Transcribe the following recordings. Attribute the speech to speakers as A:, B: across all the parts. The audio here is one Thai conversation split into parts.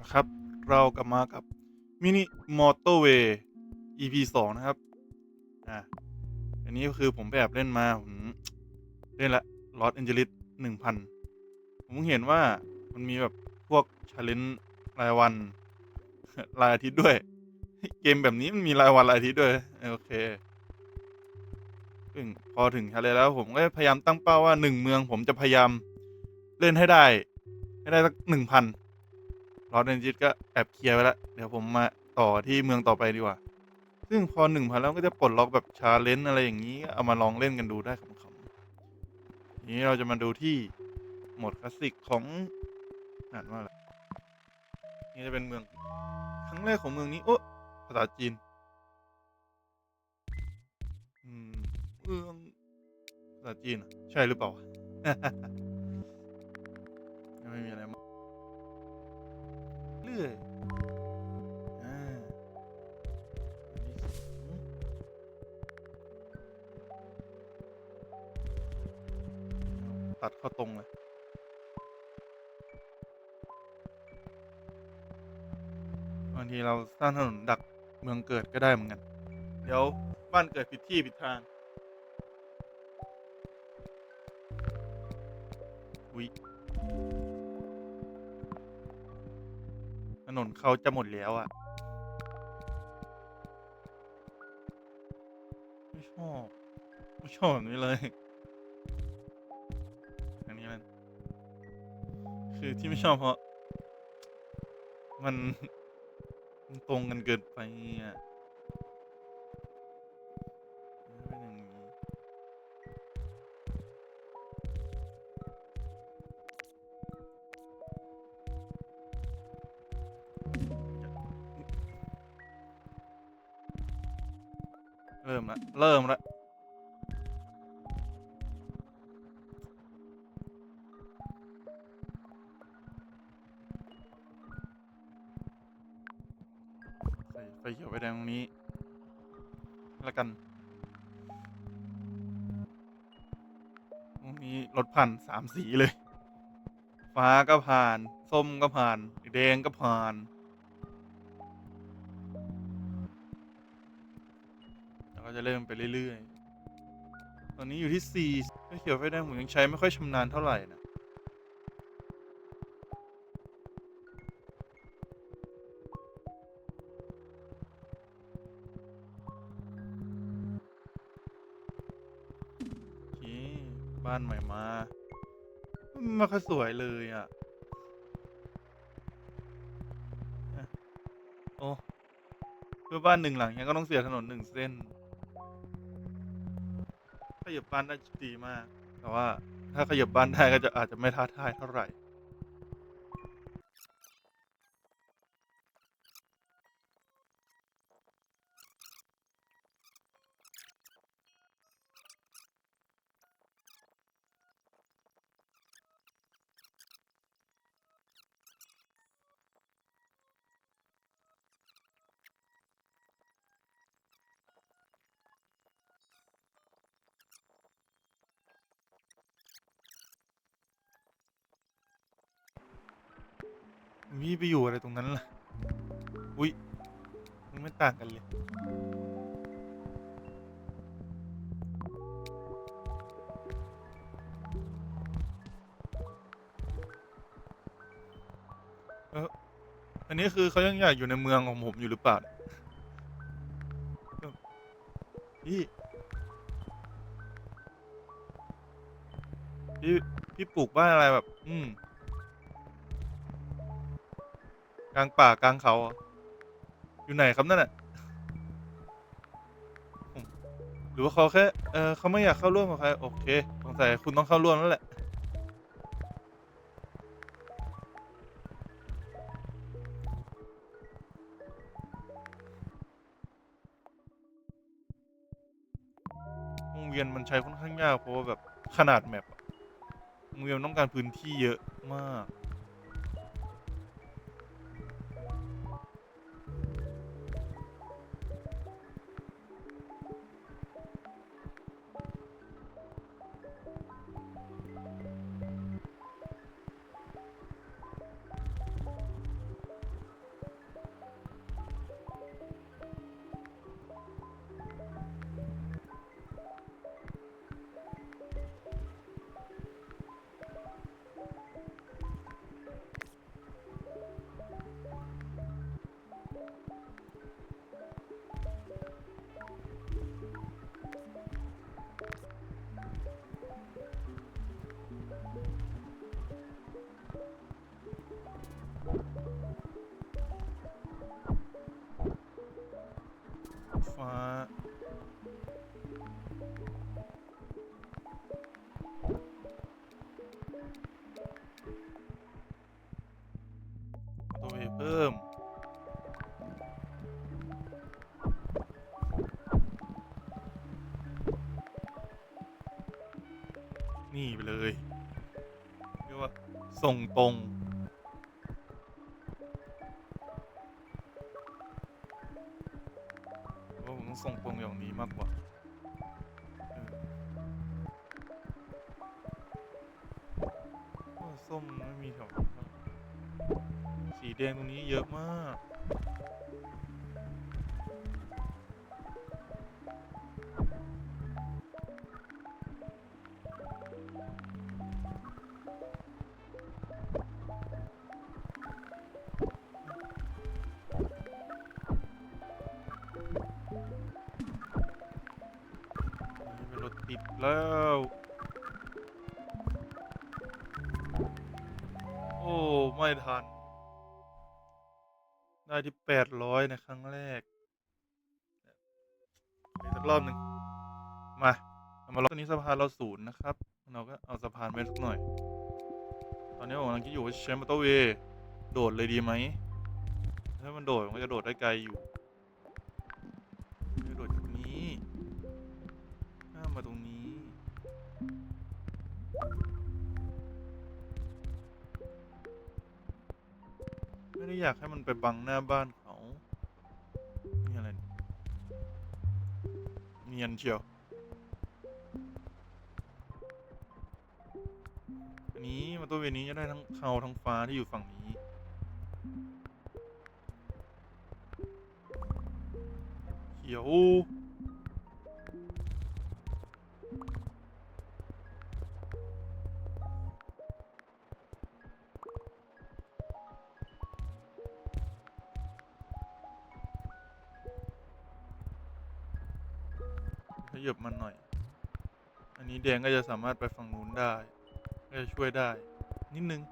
A: นะครับ เรากลับมากับมินิมอเตอร์เวย์ EP สองนะครับ อ่า อันนี้ก็คือผมไปแอบเล่นมา ผม เล่นละลอสแอนเจลิสหนึ่งพันผมเพิ่งเห็นว่ามันมีแบบพวกชาเลนจ์รายวัน รายอาทิตย์ด้วย เกมแบบนี้มันมีรายวันรายอาทิตย์ด้วย โอเคซึ่งพอถึงชาเลนจ์แล้วผมก็พยายามตั้งเป้าว่าหนึ่งเมืองผมจะพยายามเล่นให้ได้ ให้ได้สักหนึ่งพัน ลอสเอนจิตก็แอบเคลียร์ไปแล้วเดี๋ยวผมมาต่อที่เมืองต่อไปดีกว่า ซึ่งพอหนึ่งพันแล้วก็จะปลดล็อกแบบชาเลนจ์อะไรอย่างนี้เอามาลองเล่นกันดูได้ขำๆทีนี้เราจะมาดูที่หมดคลาสสิกของอ่านว่าอะไรนี่จะเป็นเมืองครั้งแรกของเมืองนี้โอ้ภาษาจีนอืมเมืองภาษาจีนใช่หรือเปล่า ไม่มีอะไรมาก เรื่อยอ่าตัดเข้าตรงเลยบางทีเราสร้างถนนดักเมืองเกิดก็ได้เหมือนกัน เดี๋ยวบ้านเกิดผิดที่ผิดทางวิ ถนนเขาจะหมดแล้วอะ่ะไม่ชอบไม่ชอบแบบนี้เลย อันนี้มันคือที่ไม่ชอบเพราะ มัน มันตรงกันเกินไปอะ เริ่มละเริ่มละใส่ไฟเขียวไฟแดงตรงนี้แล้วกันตรงนี้รถผ่านสามสีเลย ฟ้าก็ผ่าน ส้มก็ผ่าน แดงก็ผ่าน ก็จะเริ่มไปเรื่อยๆ ตอนนี้อยู่ที่สี่ไฟเขียวไฟแดงผมยังใช้ไม่ค่อยชำนาญเท่าไหร่นะ โอเค บ้านใหม่มาไมาค่อยสวยเลยอะอะ โอ้เพื่อบ้านหนึ่งหลังยังก็ต้องเสียถนนหนึ่งเส้น ขยับบ้านได้ดีมาก แต่ว่าถ้าขยับบ้านได้ก็จะอาจจะไม่ท้าทายเท่าไหร่ มีไปอยู่อะไรตรงนั้นล่ะ อุ้ยมันไม่ต่างกันเลย เอออันนี้คือเขายังอยากอยู่ในเมืองของผมอยู่หรือเปล่า พี่ พี่ พี่ปลูกบ้านอะไรแบบ อืม กลางป่ากลางเขาเหรออยู่ไหนครับนั่นน่ะผมหรือว่าเขาแค่เออเขาไม่อยากเข้าร่วมกับใครโอเคสงสัยคุณต้องเข้าร่วมแล้วแหละวงเวียนมันใช้ค่อนข้างยากเพราะว่าแบบขนาดแมปอะวงเวียนมันต้องการพื้นที่เยอะมาก ฟ้า ตัวเวย์เพิ่มนี่ไปเลย เรียกว่า ส่งตรง ส้มไม่มีแถวนี้ครับสีแดงตรงนี้เยอะมาก นี่เป็นรถติดแล้ว ไม่ทัน ได้ที่แปดร้อยในครั้งแรกอีกสักรอบหนึ่งมาเอามาลองตอนนี้สะพานเราศูนย์นะครับ เราก็เอาสะพานไปสักหน่อย ตอนนี้ผมกำลังคิดอยู่ว่าใช้มอเตอร์เวย์โดดเลยดีไหม ถ้ามันโดดมันก็จะโดดได้ไกลอยู่ อยากให้มันไปบังหน้าบ้านเขานี่อะไรเนียนเชียว อันนี้มาตัวเวนี้จะได้ทั้งเขาทั้งฟ้าที่อยู่ฝั่งนี้ เขียว แดงก็จะสามารถไปฝั่งนู้นได้ก็จะช่วยได้ นิดนึง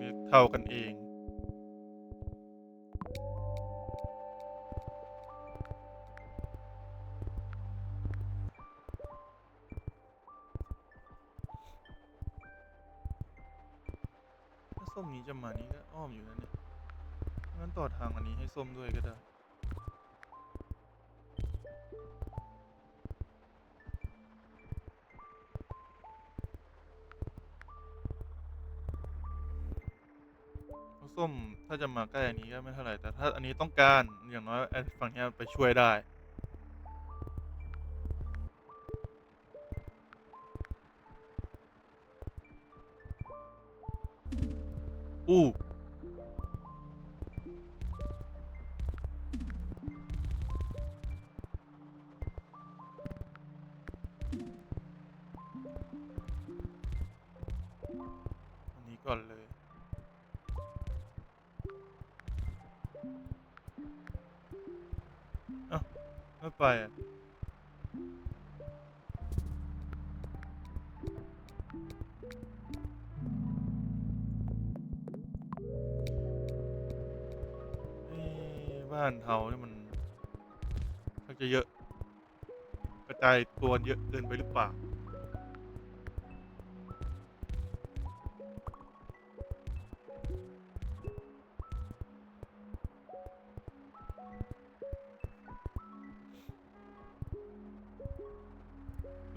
A: นี่เท่ากันเองถ้าส้มนี้จะมานี้ก็อ้อมอยู่นะเนี่ย งั้นต่อทางอันนี้ให้ส้มด้วยก็ได้ส้มถ้าจะมาใกล้อันนี้ก็ไม่เท่าไหร่แต่ถ้าอันนี้ต้องการอย่างน้อยฝั่งนี้ไปช่วยได้ ไปอะเอ๊ะบ้านเฮานี่มันชักจะเยอะ กระจายตัวเยอะเกินไปหรือเปล่า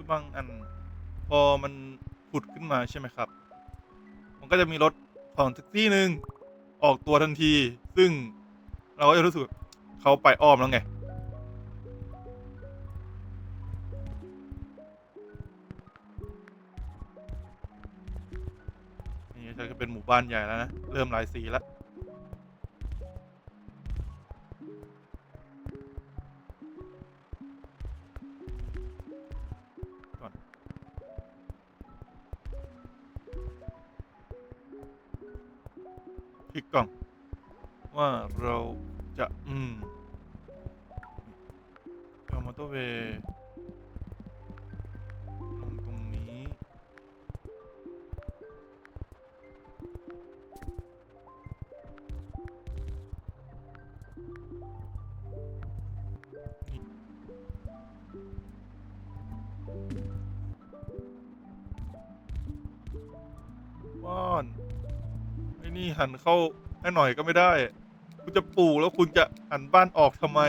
A: บางอัน พอมันผุดขึ้นมาใช่ไหมครับ มันก็จะมีรถของแท็กซี่หนึ่งออกตัวทันที ซึ่งเราก็จะรู้สึกเขาไปอ้อมแล้วไง นี่จะเป็นหมู่บ้านใหญ่แล้วนะ เริ่มหลายสีแล้ว คลิกก่อนว่าเราจะ อืมเอามอเตอร์เวย์ หันเข้าให้หน่อยก็ไม่ได้ คุณจะปลูกแล้วคุณจะหันบ้านออกทำไม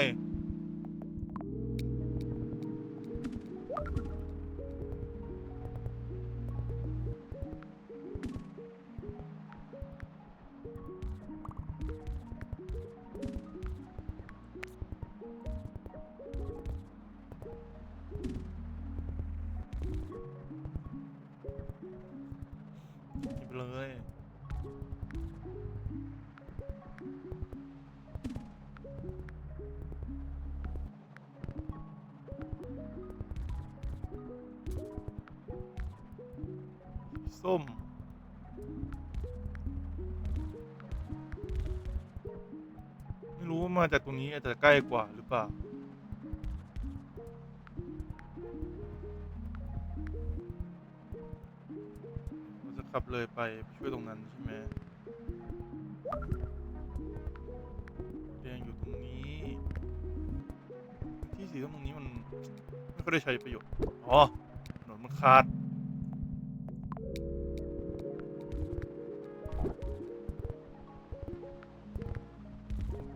A: จากตรงนี้อาจจะใกล้กว่าหรือเปล่า เราจะขับเลยไปช่วยตรงนั้นใช่ไหมแดงอยู่ตรงนี้ ที่สีส้มตรงนี้มันไม่ค่อยได้ใช้ประโยชน์ อ๋อถนนมันขาด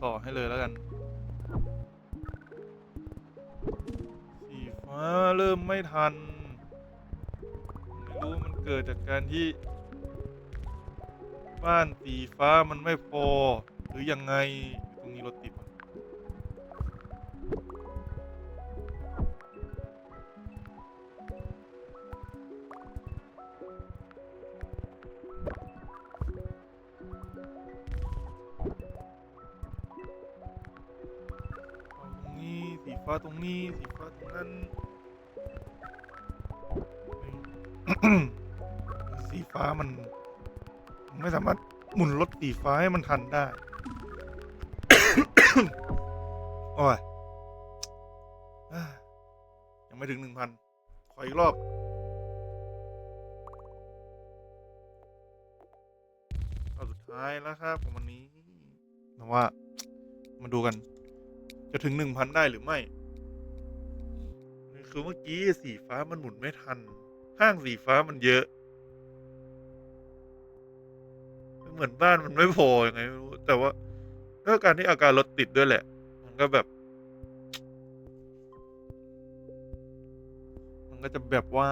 A: ต่อให้เลยแล้วกัน สีฟ้าเริ่มไม่ทัน ไม่รู้มันเกิดจากการที่ บ้านสีฟ้ามันไม่พอ หรือยังไงตรงนี้รถติด ฟ้าตรงนี้สีฟ้าตรงนั้น สีฟ้ามัน ไม่สามารถหมุนรถสีฟ้าให้มันทันได้ โอ้ยอ่ายังไม่ถึงหนึ่งพันขออีกรอบเอาสุดท้ายแล้วครับของวันนี้แต่ว่า มาดูกัน จะถึงหนึ่งพันได้หรือไม่ คือเมื่อกี้สีฟ้ามันหมุนไม่ทัน ห้างสีฟ้ามันเยอะ เหมือนบ้านมันไม่พอยังไงไม่รู้ แต่ว่าก็การที่อาการรถติดด้วยแหละ มันก็แบบ มันก็จะแบบว่า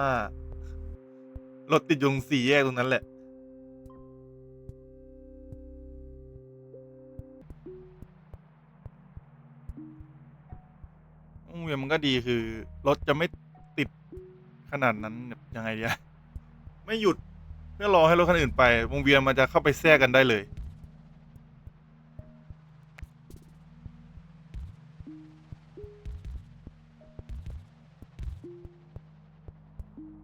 A: รถติดยตรงสี่แยกตรงนั้นแหละ ก็ดีคือ รถจะไม่ติดขนาดนั้นแบบยังไงเดีอะไม่หยุดเพื่อรอให้รถคันอื่นไป วงเวียนมันจะเข้าไปแทรกกันได้เลย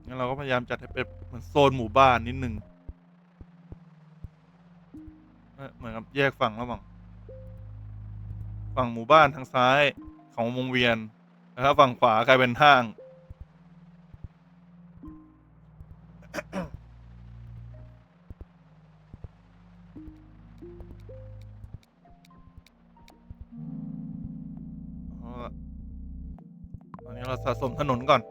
A: งั้นเราก็พยายามจัดให้เป็นเหมือนโซนหมู่บ้านนิดนึงเอ่อเหมือนกับแยกฝั่งระหว่างฝั่งหมู่บ้านทางซ้ายของวงเวียน แล้วฝั่งขวากลายเป็นห้าง เอาละตอนนี้เราสะสมถนนก่อน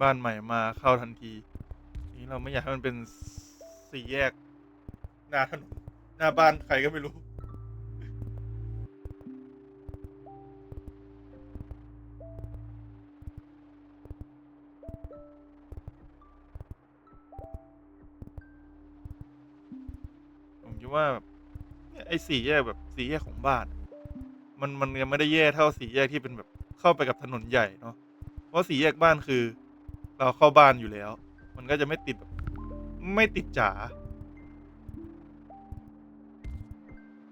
A: บ้านใหม่มาเข้าทันที นี้เราไม่อยากให้มันเป็นสี่แยก หน้าถนนหน้าบ้านใครก็ไม่รู้ ผมคิดว่าแบบเนี่ยไอ้สี่แยกแบบสี่แยกของบ้าน มันมันยังไม่ได้แย่เท่าสี่แยกที่เป็นแบบเข้าไปกับถนนใหญ่เนาะเพราะสี่แยกบ้านคือ เราเข้าบ้านอยู่แล้ว มันก็จะไม่ติดแบบไม่ติดจ๋า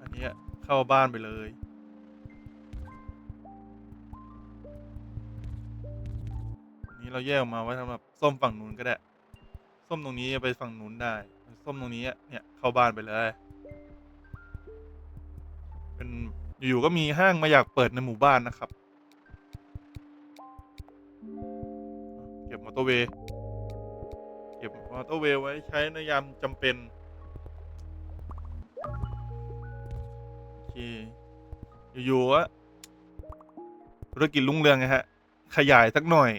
A: อันนี้เข้าบ้านไปเลยนนี้เราแยกออกมาไว้สำหรับส้มฝั่งนู้นก็ได้ ส้มตรงนี้ไปฝั่งนู้นได้ ส้มตรงนี้เนี่ยเข้าบ้านไปเลย เป็นอยู่ๆก็มีห้างมาอยากเปิดในหมู่บ้านนะครับ เก็บมอเตอร์เวย์ เก็บมอเตอร์เวย์ไว้ใช้ในยามจำเป็น โอเค อยู่ๆอะธุรกิจรุ่งเรืองไงฮะ ขยายสักหน่อย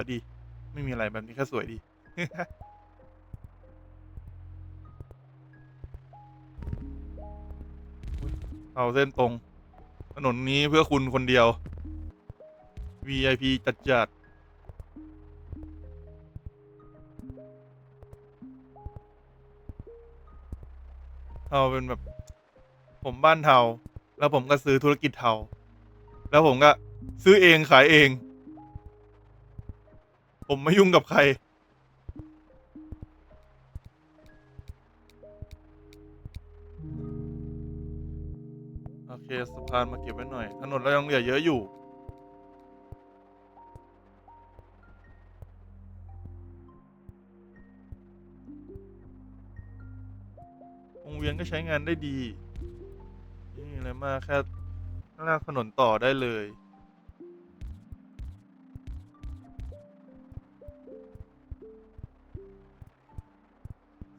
A: วยดี ไม่มีอะไรแบบนี้แค่สวยดี เอาเส้นตรง ถนนนี้เพื่อคุณคนเดียว VIP จัดจัดเทาเป็นแบบ ผมบ้านเทาแล้วผมก็ซื้อธุรกิจเทาแล้วผมก็ซื้อเองขายเอง ผมไม่ยุ่งกับใคร โอเคสะพานมาเก็บไว้หน่อย ถนนเรายังเหลือเยอะอยู่ วงเวียนก็ใช้งานได้ดีไม่มีอะไรมากแค่ลากถนนต่อได้เลย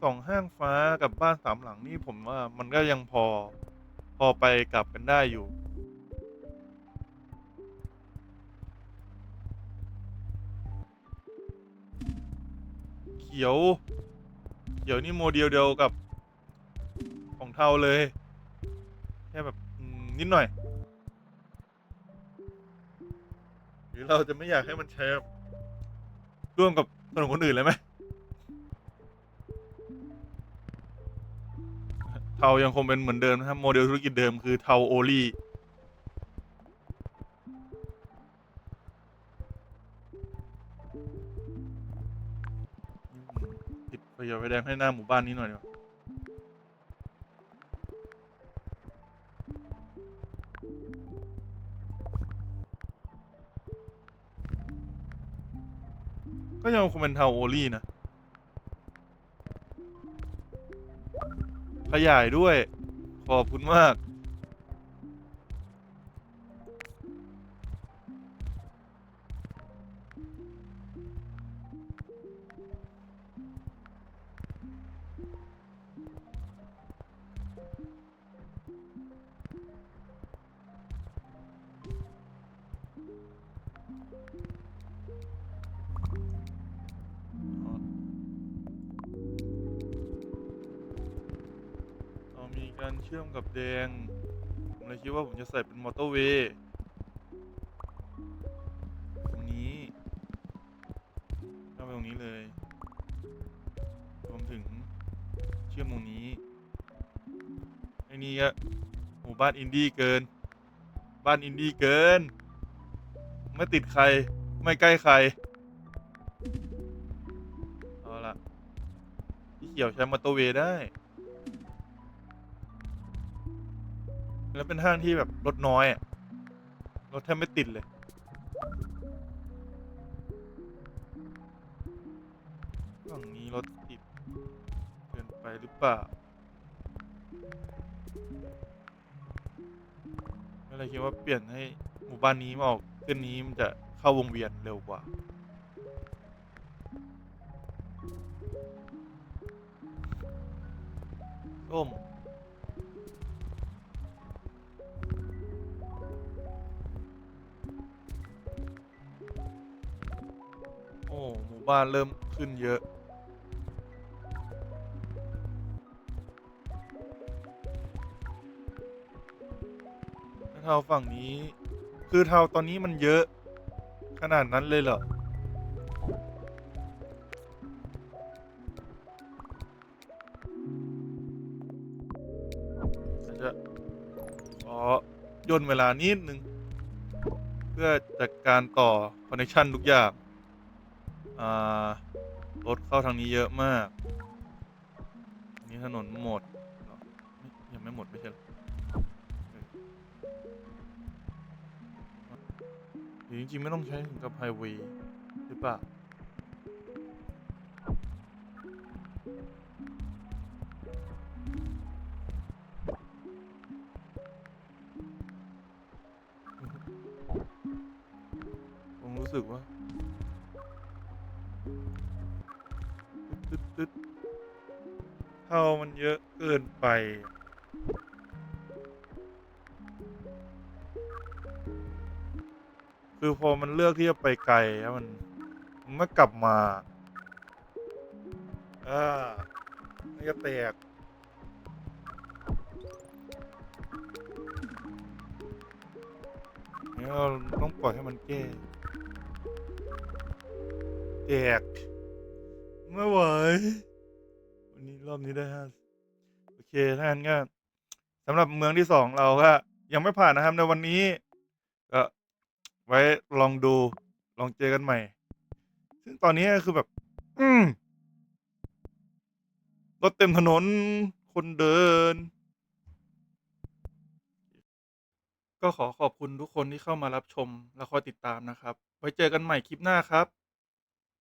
A: สองห้างฟ้ากับบ้านสามหลังนี่ผมว่ามันก็ยังพอ พอไปกลับกันได้อยู่ เขียว เขียวนี่โมเดลเดียวกับของเทาเลย แค่แบบนิดหน่อย หรือเราจะไม่อยากให้มันใช้ร่วมกับถนนคนอื่นเลยไหม เทายังคงเป็นเหมือนเดิมนะครับ โมเดลธุรกิจเดิมคือเทาโอลี่ติดไฟเขียวไฟแดงให้หน้าหมู่บ้านนี้หน่อยดีกว่าก็ยังคงเป็นเทาโอลี่นะ ขยายด้วย ขอบคุณมาก ชื่อมกับแดง ผมเลยคิดว่าผมจะใส่เป็นมอเตอร์เวย์ ตรงนี้เข้าไปตรงนี้เลย รวมถึงเชื่อมตรงนี้ ไอ้นี่ก็หมู่บ้านอินดี้เกิน บ้านอินดี้เกิน ไม่ติดใคร ไม่ใกล้ใคร เอาล่ะ ที่เขียวใช้มอเตอร์เวย์ได้ แล้วเป็นห้างที่แบบรถน้อยอะรถแทบไม่ติดเลย ฝั่งนี้รถติดเกินไปหรือเปล่าก็เลยคิดว่าเปลี่ยนให้หมู่บ้านนี้มาออกเส้นนี้มันจะเข้าวงเวียนเร็วกว่า ส้ม โอ้หมู่บ้านเริ่มขึ้นเยอะ เทาฝั่งนี้ คือเทาตอนนี้มันเยอะ ขนาดนั้นเลยเหรอ จะขอย่นเวลานิดนึง เพื่อจัดการต่อ คอนเนคชันทุกอย่าง รถเข้าทางนี้เยอะมาก นี่ถนนหมดมยังไม่หมดไม่ใช่หรอเออหรือจริงๆไม่ต้องใช้ถึงกับไฮเวย์หรือเปล่า คือพอมันเลือกที่จะไปไกลแล้วมันมันไม่กลับมาอ่ามันจะแตกเนี่ยเราต้องปล่อยให้มันแก้แตกไม่ไหววันนี้รอบนี้ได้ห้า เคถ้านก็สำหรับเมืองที่สองเราก็ยังไม่ผ่านนะครับในวันนี้ ก็ไว้ลองดูลองเจอกันใหม่ ซึ่งตอนนี้คือแบบ อืมรถเต็มถนนคนเดิน ก็ขอขอบคุณทุกคนที่เข้ามารับชมและคอยติดตามนะครับ ไว้เจอกันใหม่คลิปหน้าครับ